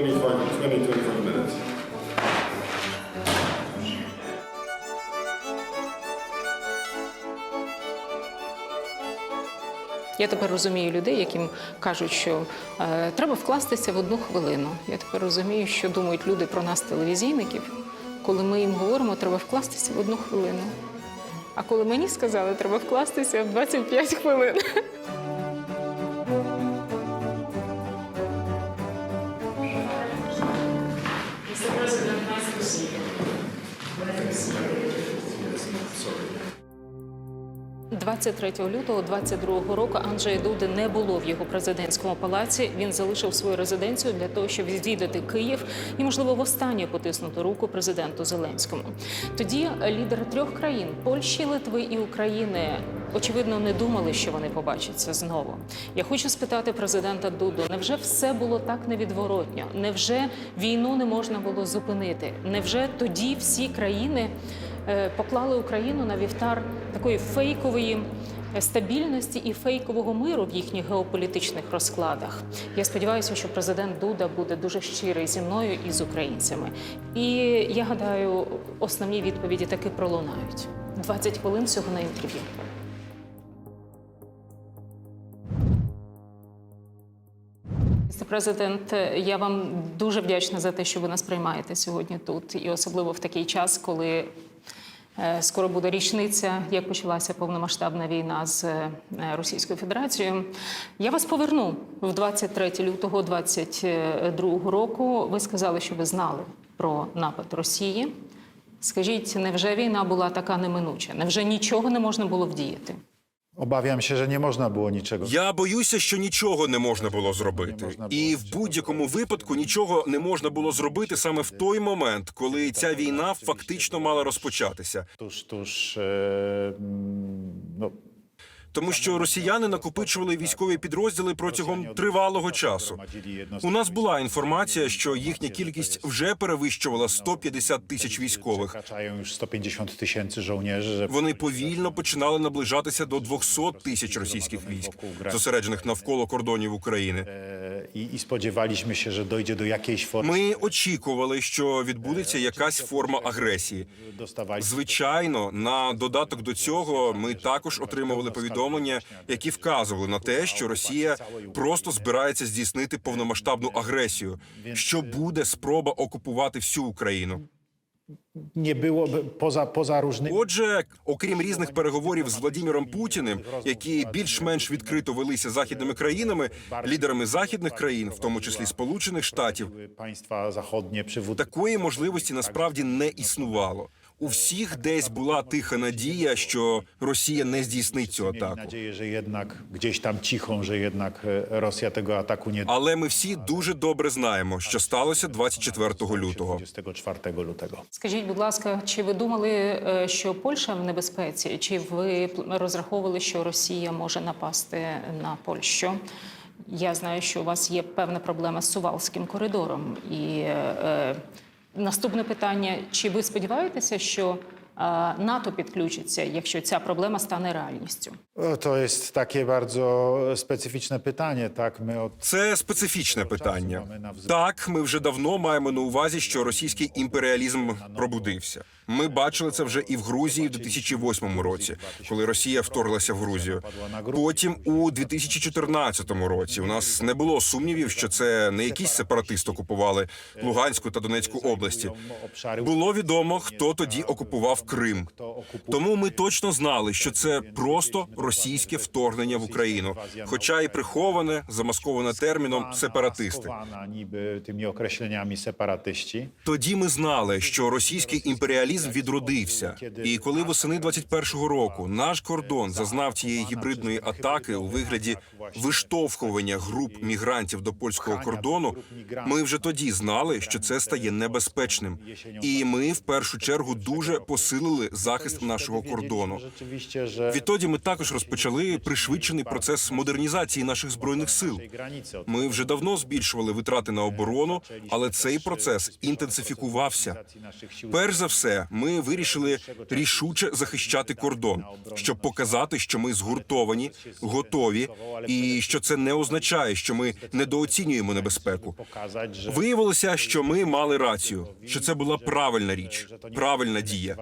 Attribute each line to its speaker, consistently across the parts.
Speaker 1: 25, 20, 25 minutes.
Speaker 2: Я тепер розумію людей, яким кажуть, що е, треба вкластися в одну хвилину. Я тепер розумію, що думають люди про нас, телевізійників, коли ми їм говоримо, треба вкластися в одну хвилину. А коли мені сказали, треба вкластися в 25 хвилин. mercy. 23 лютого 22 року Анджея Дуди не було в його президентському палаці. Він залишив свою резиденцію для того, щоб відвідати Київ і, можливо, востаннє потиснути руку президенту Зеленському. Тоді лідери трьох країн Польщі, Литви і України очевидно не думали, що вони побачаться знову. Я хочу спитати президента Дуду: невже все було так невідворотньо? Невже війну не можна було зупинити? Невже тоді всі країни? Е, поклали Україну на вівтар такої фейкової е, стабільності і фейкового миру в їхніх геополітичних розкладах. Я сподіваюся, що президент Дуда буде дуже щирий зі мною і з українцями. І я гадаю, основні відповіді таки пролунають. 20 хвилин всього на інтерв'ю. Президент, я вам дуже вдячна за те, що ви нас приймаєте сьогодні тут, і особливо в такий час, коли е, скоро буде річниця, як почалася повномасштабна війна з е, Російською Федерацією. Я вас поверну в 23 лютого 22 року. Ви сказали, що ви знали про напад Росії. Скажіть, невже війна була така неминуча? Невже нічого не можна було вдіяти?
Speaker 3: Obawiam się, że nie można нічого.
Speaker 4: Я боюся, що нічого не можна було зробити, і в будь-якому випадку нічого не можна було зробити саме в той момент, коли ця війна фактично мала розпочатися,
Speaker 3: Тож, тож, mm, no,
Speaker 4: тому що росіяни накопичували військові підрозділи протягом тривалого часу. У нас була інформація, що їхня кількість вже перевищувала 150 тисяч військових.
Speaker 3: Przekraczają już 150 tysięcy żołnierzy,
Speaker 4: Вони повільно починали наближатися до 200 тисяч російських військ, зосереджених навколо кордонів України.
Speaker 3: i, i spodziewaliśmy się, że dojdzie do.
Speaker 4: Ми очікували, що відбудеться якась форма агресії. Звичайно, на додаток до цього ми також отримували повідомлення, які вказували на те, що Росія просто збирається здійснити повномасштабну агресію, що буде спроба окупувати всю Україну.
Speaker 3: nie było poza, poza różnymi.
Speaker 4: Отже, окрім різних переговорів з Владіміром Путіним, які більш-менш відкрито велися західними країнами, лідерами західних країн, в тому числі Сполучених Штатів, такої можливості насправді не існувало. У всіх десь була тиха надія, що Росія не здійснить цю атаку.
Speaker 3: jednak gdzieś tam cichą, że jednak e, Rosja tego ataku
Speaker 4: Але ми всі дуже добре знаємо, що сталося 24 лютого.
Speaker 3: 24 lutego.
Speaker 2: Скажіть, будь ласка, чи ви думали, е, що Польща в небезпеці? Чи ви розраховували, що Росія може напасти на Польщу? Я знаю, що у вас є певна проблема з Сувалським коридором. І е, е, наступне питання: чи ви сподіваєтеся, що е, НАТО підключиться, якщо ця проблема стане реальністю?
Speaker 3: То є таке дуже специфічне питання. Так, ми от
Speaker 4: Це специфічне питання. Так, ми вже давно маємо на увазі, що російський імперіалізм пробудився. Ми бачили це вже і в Грузії в 2008 році, коли Росія вторглася в Грузію. Потім у 2014 році у нас не було сумнівів, що це не якісь сепаратисти окупували Луганську та Донецьку області. Було відомо, хто тоді окупував Крим. Тому ми точно знали, що це просто російське вторгнення в Україну, хоча і приховане, замасковане терміном сепаратисти.
Speaker 3: Separatyści.
Speaker 4: Тоді ми знали, що російський імперіалізм відродився. І коли восени 21-го року наш кордон зазнав цієї гібридної атаки у вигляді виштовхування груп мігрантів до польського кордону, ми вже тоді знали, що це стає небезпечним. І ми в першу чергу дуже посилили захист нашого кордону. Відтоді ми також розпочали пришвидшений процес модернізації наших збройних сил. Ми вже давно збільшували витрати на оборону, але цей процес інтенсифікувався. Перш за все, ми вирішили рішуче захищати кордон, щоб показати, що ми згуртовані, готові, і що це не означає, що ми недооцінюємо небезпеку. Виявилося, що ми мали рацію, що це була правильна річ, правильна дія.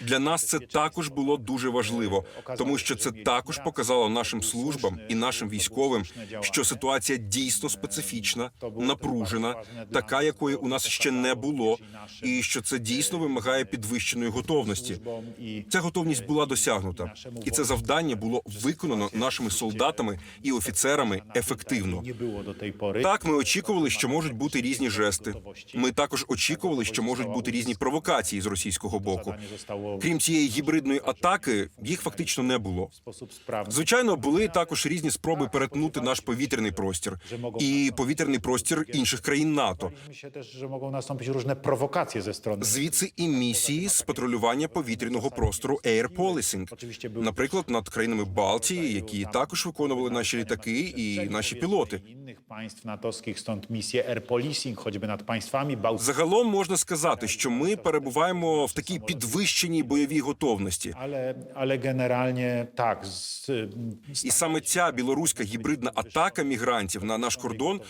Speaker 4: Для нас це також було дуже важливо, тому що це також показало нашим службам і нашим військовим, що ситуація дійсно специфічна, напружена, така, якої у нас ще не було, і що це дійсно вимагає підвищеної готовності. Ця готовність була досягнута, і це завдання було виконано нашими солдатами і офіцерами ефективно. Так, ми очікували, що можуть бути різні жести. Ми також очікували, що можуть бути різні провокації з російського боку. Крім цієї гібридної атаки, їх фактично не було. Звичайно, були також різні спроби перетнути наш повітряний простір і повітряний простір інших країн НАТО. Звідси і місії з патрулювання повітряного простору Air Policing, наприклад, над країнами Балтії, які також виконували наші літаки і наші пілоти.
Speaker 3: państw natowskich, stąd misje air policing, choćby nad państwami bałtyckimi.
Speaker 4: Загалом можна сказати, що ми перебуваємо в такій підвищеній бойовій готовності.
Speaker 3: Ale generalnie tak. Z,
Speaker 4: І саме ця білоруська гібридна атака мігрантів на наш кордон,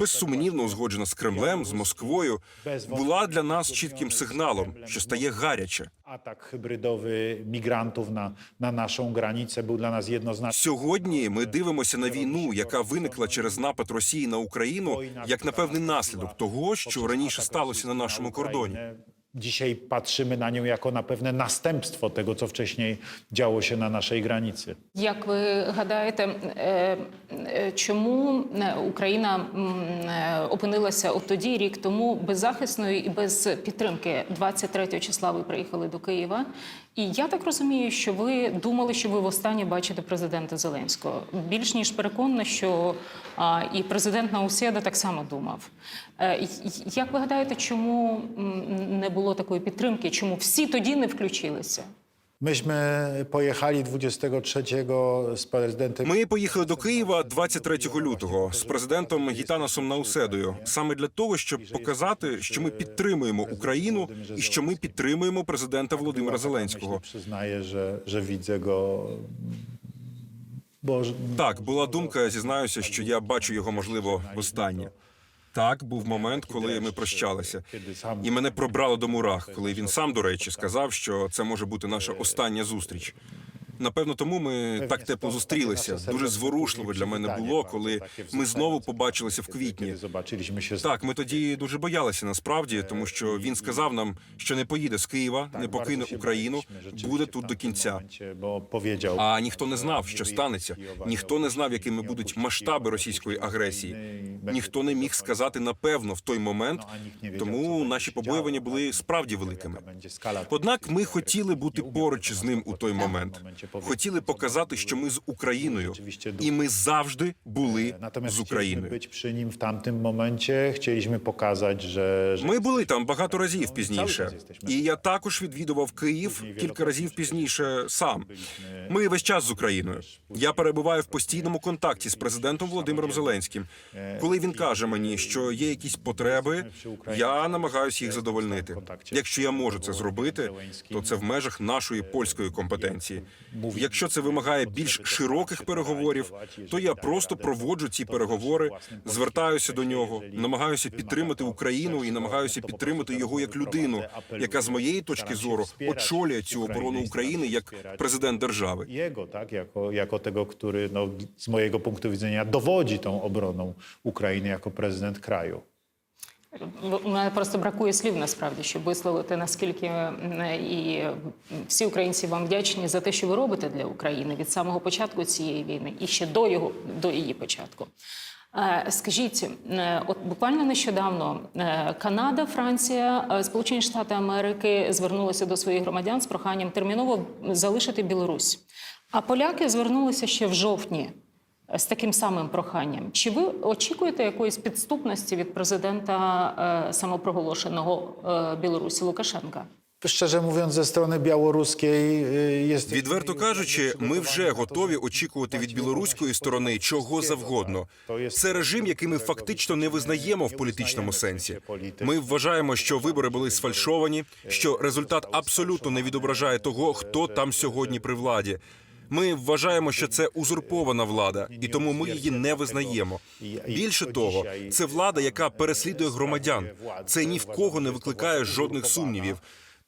Speaker 4: безсумнівно узгоджена з Кремлем, з Москвою, була для нас чітким сигналом, що стає гаряче.
Speaker 3: atak hybrydowy migrantów на нашому грані це був для нас jednoznaczny.
Speaker 4: Сьогодні ми дивимося на війну, яка виникла через напад Росії на Україну, як на певний наслідок того, що раніше сталося на нашому кордоні.
Speaker 3: Dzisiaj patrzymy na nią jako na pewne następstwo tego, co wcześniej działo się na naszej granicy.
Speaker 2: Як ви гадаєте, е, е, чому е, Україна опинилася от тоді, рік тому, беззахисною і без підтримки? 23 числа ви приїхали до Києва. І я так розумію, що ви думали, що ви востаннє бачите президента Зеленського. Більш ніж переконана, що а, і президент Науседа так само думав. Е, Як ви гадаєте, чому не було такої підтримки? Чому всі тоді не включилися?
Speaker 3: Myśmy pojechali 23 z prezydentem
Speaker 4: Ми поїхали до Києва 23 лютого з президентом Гітанасом Науседою, саме для того, щоб показати, що ми підтримуємо Україну і що ми підтримуємо президента Володимира Зеленського.
Speaker 3: Że widzę go. Bo
Speaker 4: Так, була думка, зізнаюся, що я бачу його можливо востаннє. Так, був момент, коли ми прощалися, і мене пробрало до мурах, коли він сам, до речі, сказав, що це може бути наша остання зустріч. Напевно, тому ми так тепло зустрілися. Дуже зворушливо для мене було, коли ми знову побачилися в квітні. Так, ми тоді дуже боялися насправді, тому що він сказав нам, що не поїде з Києва, не покине Україну, буде тут до кінця. А ніхто не знав, що станеться. Ніхто не знав, якими будуть масштаби російської агресії. Ніхто не міг сказати напевно в той момент. Тому наші побоювання були справді великими. Однак ми хотіли бути поруч з ним у той момент. Хотіли показати, що ми з Україною, і ми завжди були
Speaker 3: Natomiast
Speaker 4: з Україною.
Speaker 3: momencie, chcieliśmy pokazać, że, że
Speaker 4: Ми були там багато разів пізніше, і я також відвідував Київ кілька разів пізніше сам. Ми весь час з Україною. Я перебуваю в постійному контакті з президентом Володимиром Зеленським. Коли він каже мені, що є якісь потреби, я намагаюся їх задовольнити. Якщо я можу це зробити, то це в межах нашої польської компетенції. Якщо це вимагає більш широких переговорів, то я просто проводжу ці переговори, звертаюся до нього, намагаюся підтримати Україну і намагаюся підтримати його як людину, яка з моєї точки зору очолює цю оборону України як президент держави.
Speaker 3: tak, jako, jako tego, który no, z mojego punktu widzenia dowodzi tą obroną Ukrainy jako prezydent kraju.
Speaker 2: У мене просто бракує слів насправді, щоб висловити наскільки і всі українці вам вдячні за те, що ви робите для України від самого початку цієї війни і ще до його до її початку. Е, Скажіть, е, от буквально нещодавно е, Канада, Франція, е, Сполучені Штати Америки звернулися до своїх громадян з проханням терміново залишити Білорусь. А поляки звернулися ще в жовтні з таким самим проханням. Чи ви очікуєте якоїсь підступності від президента е, самопроголошеного е, Білорусі Лукашенка?
Speaker 3: Szczerze mówiąc, ze strony białoruskiej y, jest...
Speaker 4: Відверто кажучи, ми вже готові очікувати від білоруської сторони чого завгодно. Це режим, який ми фактично не визнаємо в політичному сенсі. Ми вважаємо, що вибори були сфальшовані, що результат абсолютно не відображає того, хто там сьогодні при владі. Ми вважаємо, що це узурпована влада, і тому ми її не визнаємо. Більше того, це влада, яка переслідує громадян. Це ні в кого не викликає жодних сумнівів.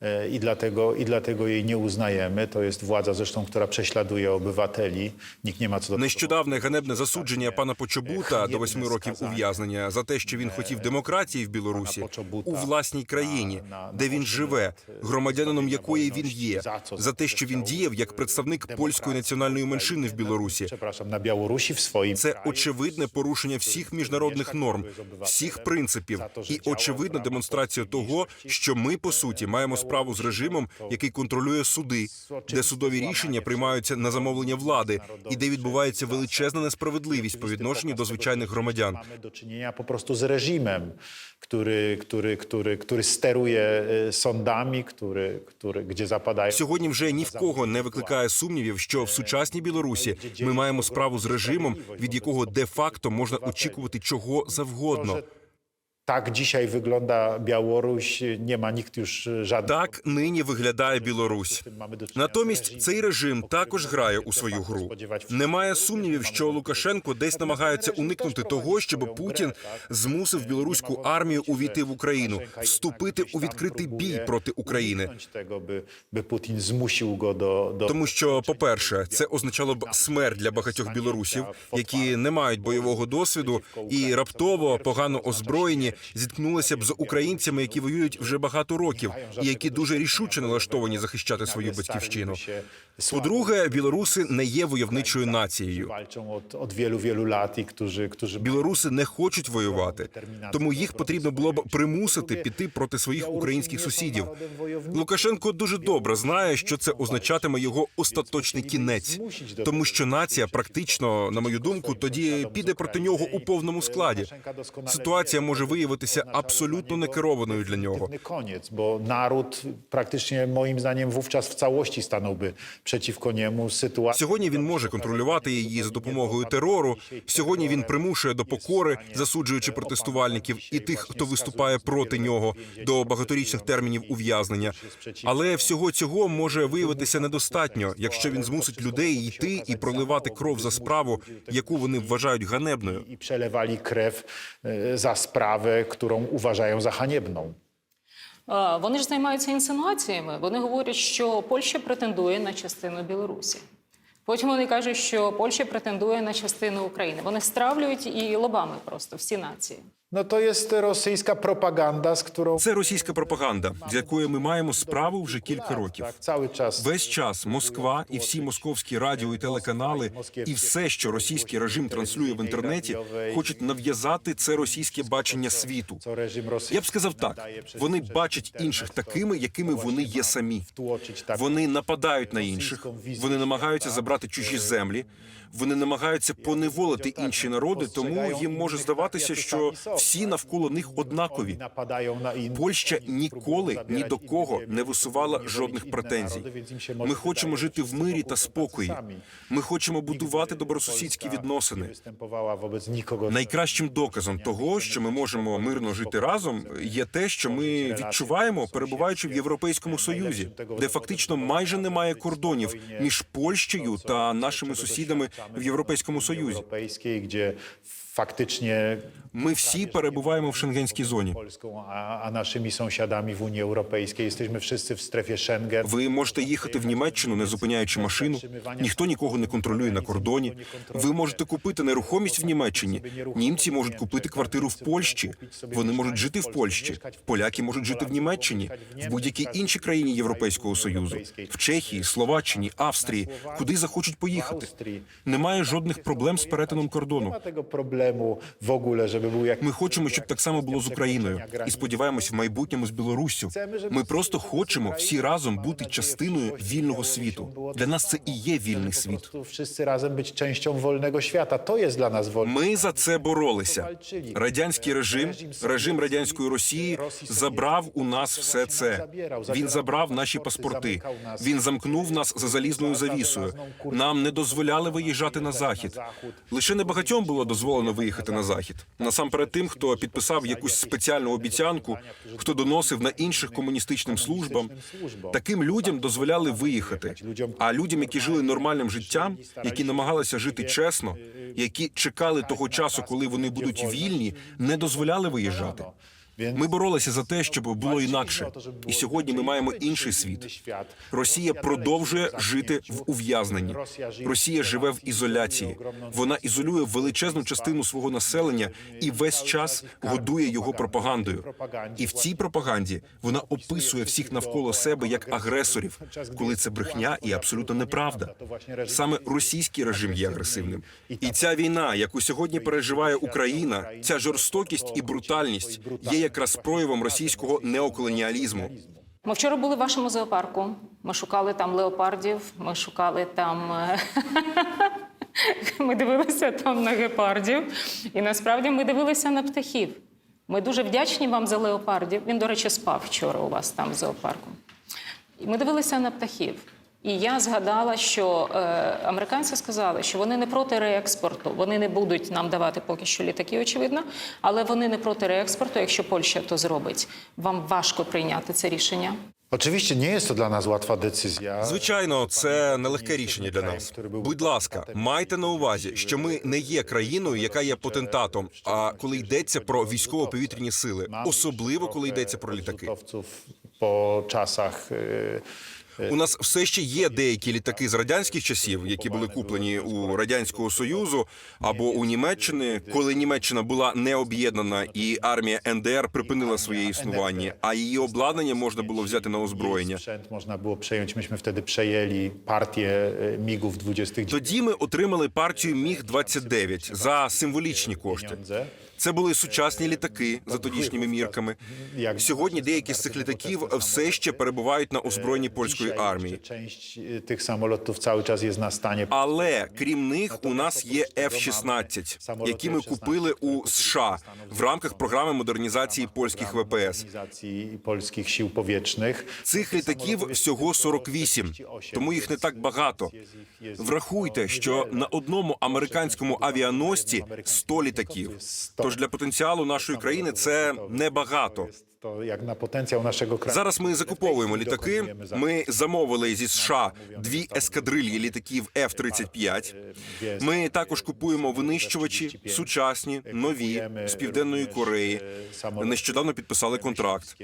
Speaker 3: E, I dlatego, I dlatego jej nie uznajemy. To jest władza zresztą, która prześladuje obywateli. Nikt nie ma co do tego
Speaker 4: Нещодавне ганебне засудження пана Почобута до восьми років ув'язнення за те, що він хотів демократії в Білорусі у власній країні, де він живе, громадянином якої він є, за те, що він діяв як представник польської національної меншини в Білорусі.
Speaker 3: na Białorusi w swoim
Speaker 4: Це очевидне порушення всіх міжнародних норм, всіх принципів і очевидна демонстрація того, що ми по суті маємо справу з режимом, який контролює суди, де судові рішення приймаються на замовлення влади, і де відбувається величезна несправедливість по відношенню до звичайних громадян.
Speaker 3: Który, który, który, który steruje e, sądami, który, który, gdzie zapadają...
Speaker 4: Сьогодні вже ні в кого не викликає сумнівів, що в сучасній Білорусі ми маємо справу з режимом, від якого де-факто можна очікувати чого завгодно.
Speaker 3: Tak dzisiaj wygląda Białoruś, nie ma nikt już żadnych...
Speaker 4: Так нині виглядає Білорусь. Натомість цей режим також грає у свою гру. Немає сумнівів, що Лукашенко десь намагається уникнути того, щоб Путін змусив білоруську армію увійти в Україну, вступити у відкритий бій проти України.
Speaker 3: go do... do...
Speaker 4: Тому що, по-перше, це означало б смерть для багатьох білорусів, які не мають бойового досвіду і раптово погано озброєні, зіткнулися б з українцями, які воюють вже багато років, і які дуже рішуче налаштовані захищати свою батьківщину. По-друге, білоруси не є войовничою нацією. Білоруси не хочуть воювати, тому їх потрібно було б примусити піти проти своїх українських сусідів. Лукашенко дуже добре знає, що це означатиме його остаточний кінець, тому що нація практично, на мою думку, тоді піде проти нього у повному складі. Ситуація може виявитися абсолютно некерованою для нього.
Speaker 3: Nie koniec, bo naród praktycznie moim zdaniem wówczas w całości niemu. Sytuacja
Speaker 4: Сьогодні він може контролювати її за допомогою терору. Сьогодні він примушує до покори, засуджуючи протестувальників і тих, хто виступає проти нього, до багаторічних термінів ув'язнення. Але всього цього може виявитися недостатньо, якщо він змусить людей йти і проливати кров за справу, яку вони вважають ганебною.
Speaker 3: i przelewali krew e, za sprawę, którą uważają za haniebną.
Speaker 2: Е, Вони ж займаються інсинуаціями. Вони говорять, що Польща претендує на частину Білорусі. Потім вони кажуть, що Польща претендує на частину України. Вони стравлюють і лобами просто всі нації.
Speaker 3: No to jest rosyjska propaganda, z którą
Speaker 4: Це російська пропаганда, з якою ми маємо справу вже кілька років.
Speaker 3: cały czas
Speaker 4: Весь час Москва і всі московські радіо і телеканали, і все, що російський режим транслює в інтернеті, хочуть нав'язати це російське бачення світу. Я б сказав так: вони бачать інших такими, якими вони є самі. Вони нападають на інших, вони намагаються забрати чужі землі. Вони намагаються поневолити інші народи, тому їм може здаватися, що всі навколо них однакові. Польща ніколи ні до кого не висувала жодних претензій. Ми хочемо жити в мирі та спокої. Ми хочемо будувати добросусідські відносини. Найкращим доказом того, що ми можемо мирно жити разом, є те, що ми відчуваємо, перебуваючи в Європейському Союзі, де фактично майже немає кордонів між Польщею та нашими сусідами в Європейському Союзі.
Speaker 3: Faktycznie
Speaker 4: Ми всі перебуваємо в шенгенській зоні.
Speaker 3: A naszymi sąsiadami w Unii Europejskiej. Jesteśmy wszyscy w strefie Schengen.
Speaker 4: Ви можете їхати в Німеччину, не зупиняючи машину. Ніхто нікого не контролює на кордоні. Ви можете купити нерухомість в Німеччині. Німці можуть купити квартиру в Польщі. Вони можуть жити в Польщі. Поляки можуть жити в Німеччині, в будь-якій іншій країні Європейського союзу, в Чехії, Словаччині, Австрії, куди захочуть поїхати. Немає жодних проблем з перетином кордону.
Speaker 3: Temu w ogóle, żeby był jak
Speaker 4: Ми хочемо, щоб так само було з Україною, і сподіваємось в майбутньому з Білоруссю. Ми просто хочемо всі разом бути частиною вільного світу. Для нас це і є вільний світ.
Speaker 3: wszyscy razem być częścią wolnego świata. To jest dla nas wolny
Speaker 4: Ми за це боролися. Радянський режим, режим радянської Росії забрав у нас все це. Він забрав наші паспорти. Він замкнув нас за залізною завісою. Нам не дозволяли виїжджати на захід. Лише небагатьом було дозволено виїхати на захід. Насамперед тим, хто підписав якусь спеціальну обіцянку, хто доносив на інших комуністичним службам. Таким людям дозволяли виїхати. А людям, які жили нормальним життям, які намагалися жити чесно, які чекали того часу, коли вони будуть вільні, не дозволяли виїжджати. Ми боролися за те, щоб було інакше. І сьогодні ми маємо інший світ. Росія продовжує жити в ув'язненні. Росія живе в ізоляції. Вона ізолює величезну частину свого населення і весь час годує його пропагандою. І в цій пропаганді вона описує всіх навколо себе як агресорів, коли це брехня і абсолютно неправда. Саме російський режим є агресивним. І ця війна, яку сьогодні переживає Україна, ця жорстокість і брутальність є якраз проявом російського неоколоніалізму.
Speaker 2: Ми вчора були в вашому зоопарку. Ми шукали там леопардів, ми шукали там. е, Ми дивилися там на гепардів. І насправді ми дивилися на птахів. Ми дуже вдячні вам за леопардів. Він, до речі, спав вчора у вас там в зоопарку. І ми дивилися на птахів. І я згадала, що е, американці сказали, що вони не проти реекспорту. Вони не будуть нам давати поки що літаки, очевидно, але вони не проти реекспорту, якщо Польща то зробить. Вам важко прийняти це рішення.
Speaker 3: Oczywiście nie jest to dla nas łatwa decyzja.
Speaker 4: Звичайно, це нелегке рішення для нас. Будь ласка, майте на увазі, що ми не є країною, яка є потентатом. А коли йдеться про військово-повітряні сили, особливо коли йдеться про літаки.
Speaker 3: Po czasach y,
Speaker 4: У нас все ще є деякі літаки з радянських часів, які були куплені у радянського союзу або у Німеччини, коли Німеччина була не об'єднана і армія НДР припинила своє існування, а її обладнання можна було взяти на озброєння.
Speaker 3: przejąć. Myśmy wtedy przejęli partię y, MIGów 29
Speaker 4: Тоді ми отримали партію Міг 29 за символічні кошти. Це були сучасні літаки за тодішніми мірками. Сьогодні деякі з цих літаків все ще перебувають на озброєнні польської армії.
Speaker 3: samolotów cały czas jest na stanie.
Speaker 4: Але крім них, у нас є F-16, які ми купили у США в рамках програми модернізації польських ВПС.
Speaker 3: Polskich sił powietrznych.
Speaker 4: Цих літаків всього 48, тому їх не так багато. Врахуйте, що на одному американському авіаносці 100 літаків. Тож для потенціалу нашої країни це небагато.
Speaker 3: To jak na potencjał naszego kraju.
Speaker 4: Зараз ми закуповуємо літаки. Ми замовили зі США дві ескадрильї літаків F-35. Ми також купуємо винищувачі сучасні, нові з південної Кореї. Нещодавно підписали контракт.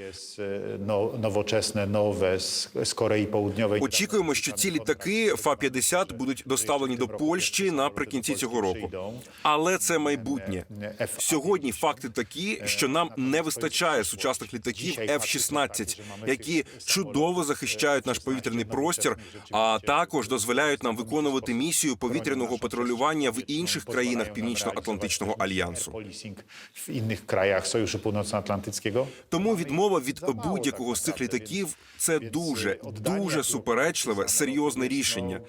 Speaker 3: Nowe z, z Korei Południowej.
Speaker 4: Очікуємо, що ці літаки Фа-50 будуть доставлені до Польщі наприкінці цього року. Але це майбутнє. Сьогодні факти такі, що нам не вистачає сучасних літаків F-16, які чудово захищають наш повітряний простір, а також дозволяють нам виконувати місію повітряного патрулювання в інших країнах Північно-Атлантичного альянсу.
Speaker 3: W innych krajach Sojuszu Północnoatlantyckiego.
Speaker 4: Тому відмова від будь-якого з цих літаків це дуже дуже суперечливе, серйозне рішення.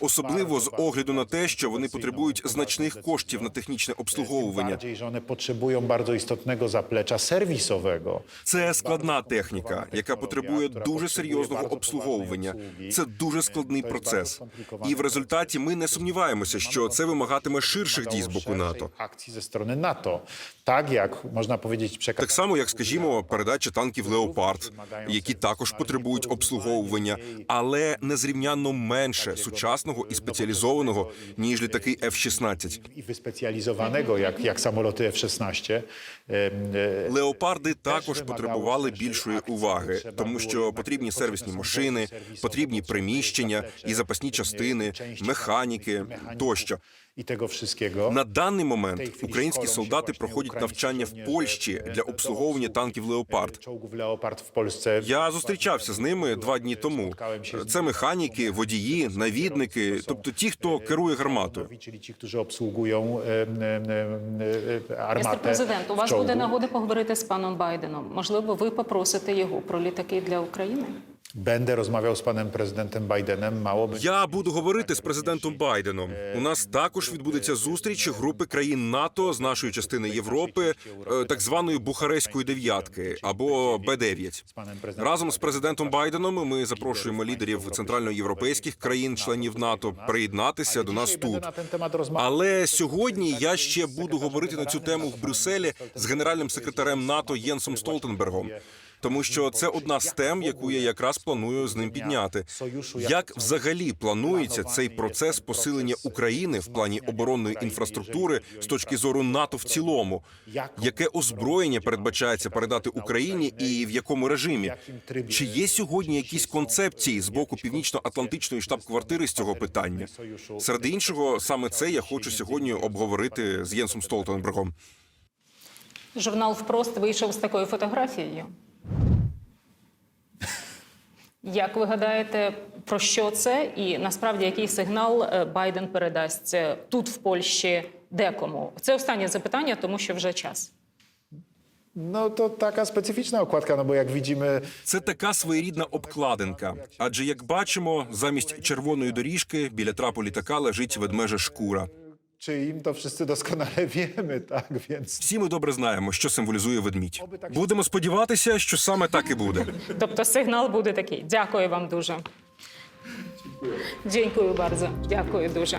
Speaker 4: Особливо з огляду на те, що вони потребують значних коштів на технічне обслуговування.
Speaker 3: Bardziej, że one potrzebują bardzo istotnego zaplecza serwisowego.
Speaker 4: Це складна техніка, яка потребує дуже серйозного обслуговування. Це дуже складний процес. І в результаті ми не сумніваємося, що це вимагатиме ширших дій з боку НАТО.
Speaker 3: Ze strony NATO. Tak jak można powiedzieć przekaz
Speaker 4: Так само, як скажімо, передача танків Леопард, які також потребують обслуговування, але незрівнянно менше сучасного і спеціалізованого ніж літаки F-16.
Speaker 3: i wyspecjalizowanego jak, jak samoloty F-16. em, e,
Speaker 4: Леопарди також потребували більшої уваги, тому що потрібні сервісні машини, потрібні приміщення і запасні частини, механіки тощо.
Speaker 3: I tego wszystkiego.
Speaker 4: На даний момент українські солдати проходять навчання в Польщі для обслуговування танків Леопард. Я зустрічався з ними два дні тому. Це механіки, водії, навідники, тобто ті, хто керує гарматою.
Speaker 3: Ci, którzy obsługują e, e, e,
Speaker 2: Містер президент, у вас буде нагода поговорити з паном Байденом. Можливо, ви попросите його про літаки для України?
Speaker 3: Będę rozmawiał z panem prezydentem Bidenem. Mało będzie.
Speaker 4: Я буду говорити з президентом Байденом. У нас також відбудеться зустріч групи країн НАТО з нашої частини Європи, е, так званої Бухарестської дев'ятки або Б-9. Разом з президентом Байденом ми запрошуємо лідерів центральноєвропейських країн-членів НАТО приєднатися до нас тут. Але сьогодні я ще буду говорити на цю тему в Брюсселі з генеральним секретарем НАТО Єнсом Столтенбергом. Тому що це одна з тем, яку я якраз планую з ним підняти. Як взагалі планується цей процес посилення України в плані оборонної інфраструктури з точки зору НАТО в цілому? Яке озброєння передбачається передати Україні і в якому режимі? Чи є сьогодні якісь концепції з боку північно-атлантичної штаб-квартири з цього питання? Серед іншого, саме це я хочу сьогодні обговорити з Єнсом Столтенбергом.
Speaker 2: Журнал «Впрост» вийшов з такою фотографією. Як ви гадаєте, про що це? І насправді який сигнал е, Байден передасть е, тут, в Польщі, декому? Це останнє запитання, тому що вже час.
Speaker 3: No to taka specyficzna okładka, no bo jak widzimy,
Speaker 4: Це така своєрідна обкладинка. Адже як бачимо, замість червоної доріжки біля трапу літака лежить ведмежа шкура.
Speaker 3: Czy їм то всі досконале віємо, так więc
Speaker 4: Всі ми добре знаємо, що символізує ведмідь. Будемо сподіватися, що саме так і буде.
Speaker 2: Тобто сигнал буде такий. Дякую вам дуже. Дякую дуже. Дякую дуже.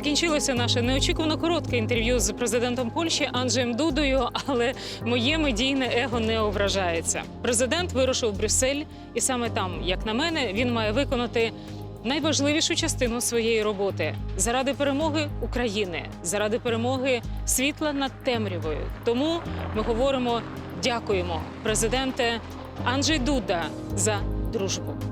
Speaker 2: Закінчилося наше неочікувано коротке інтерв'ю з президентом Польщі Анджеєм Дудою, але моє медійне его не ображається. Президент вирушив в Брюссель, і саме там, як на мене, він має виконати найважливішу частину своєї роботи заради перемоги України, заради перемоги світла над темрявою. Тому ми говоримо дякуємо президенте Анджей Дуда за дружбу.